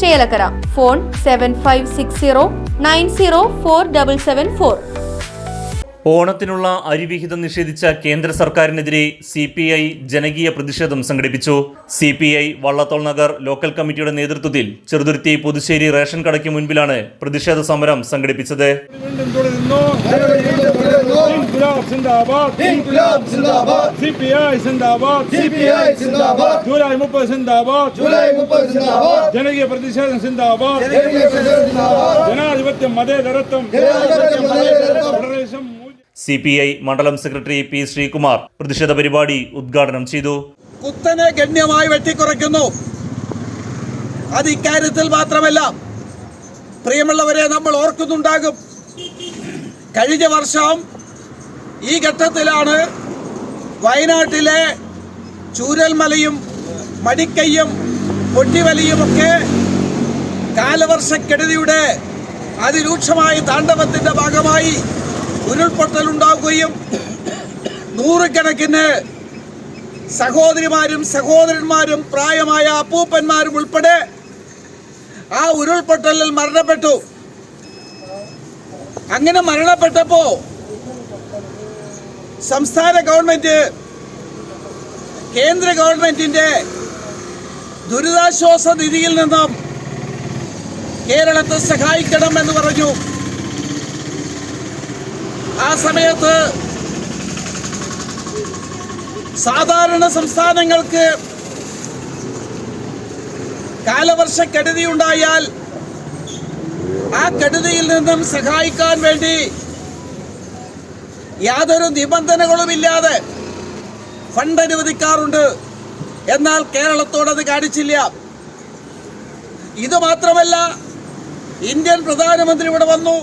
Chelakkara. Phone seven five six zero nine zero four double seven four ഓണത്തിനുള്ള അരിവിഹിതം നിഷേധിച്ച കേന്ദ്ര സർക്കാരിനെതിരെ സി പി ഐ ജനകീയ പ്രതിഷേധം സംഘടിപ്പിച്ചു. C P I Vallathol Nagar local കമ്മിറ്റിയുടെ നേതൃത്വത്തിൽ ചെറുതുരുത്തി പുതുശ്ശേരി റേഷൻ കടയ്ക്ക് മുൻപിലാണ് പ്രതിഷേധ സമരം സംഘടിപ്പിച്ചത്. സിന്ദാബാദ് ഇൻകുലാബ് സിന്ദാബാദ് ഐ സിന്ദാബാദ് സി പി ഐ സിന്ദാബാദ് ജൂലൈ മുപ്പത് സിന്ദാബാദ് ജൂലൈ മുപ്പത് സിന്ദാബാദ് ജനകീയ പ്രതിഷേധം സിന്ദാബാദ് സിന്ദാബാദ് ജനാധിപത്യം മതേതരത്വം. ജനാധിപത്യം മതേതരത്വം. ഫെഡറേഷൻ സി പി ഐ മണ്ഡലം സെക്രട്ടറി പി ശ്രീകുമാർ പ്രതിഷേധ പരിപാടി ഉദ്ഘാടനം ചെയ്തു. കുത്തനെ ഗണ്യമായി വെട്ടിക്കുറയ്ക്കുന്നു. അത് ഇക്കാര്യത്തിൽ മാത്രമല്ല പ്രിയമുള്ളവരെ നമ്മൾ ഓർക്കുന്നുണ്ടാകും. കഴിഞ്ഞ വർഷം ഈ ഘട്ടത്തിലാണ് വയനാട്ടിലെ ചൂരൽമലയും മടിക്കയ്യും പൊട്ടിവലിയുമൊക്കെ കാലവർഷക്കെടുതിയുടെ അതിരൂക്ഷമായ താണ്ഡവത്തിന്റെ ഭാഗമായി ഉരുൾപൊട്ടൽ ഉണ്ടാവുകയും നൂറുകണക്കിന് സഹോദരിമാരും സഹോദരന്മാരും പ്രായമായ അപ്പൂപ്പന്മാരും ഉൾപ്പെടെ ആ ഉരുൾപൊട്ടലിൽ മരണപ്പെട്ടു. അങ്ങനെ മരണപ്പെട്ടപ്പോ സംസ്ഥാന ഗവൺമെന്റ് കേന്ദ്ര ഗവൺമെന്റിന്റെ ദുരിതാശ്വാസ നിധിയിൽ നിന്നും കേരളത്തെ സഹായിക്കണം എന്ന് പറഞ്ഞു. ആ സമയത്ത് സാധാരണ സംസ്ഥാനങ്ങൾക്ക് കാലവർഷക്കെടുതി ഉണ്ടായാൽ ആ കെടുതിയിൽ നിന്നും സഹായിക്കാൻ വേണ്ടി യാതൊരു നിബന്ധനകളുമില്ലാതെ ഫണ്ട് അനുവദിക്കാറുണ്ട്. എന്നാൽ കേരളത്തോട് അത് കാണിച്ചില്ല. ഇത് മാത്രമല്ല ഇന്ത്യൻ പ്രധാനമന്ത്രി ഇവിടെ വന്നു.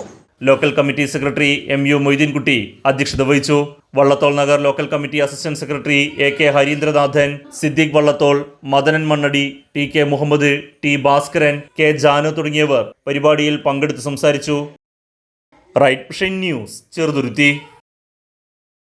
Local committee secretary M U Moideenkutty അധ്യക്ഷത വഹിച്ചു. Vallathol Nagar local committee assistant secretary A K Harindranathan Siddique Vallathol Madanan Mannadi T K Muhammad T Bhaskaran K Janu തുടങ്ങിയവർ പരിപാടിയിൽ പങ്കെടുത്ത് സംസാരിച്ചു. Right news Cheruthuruthy.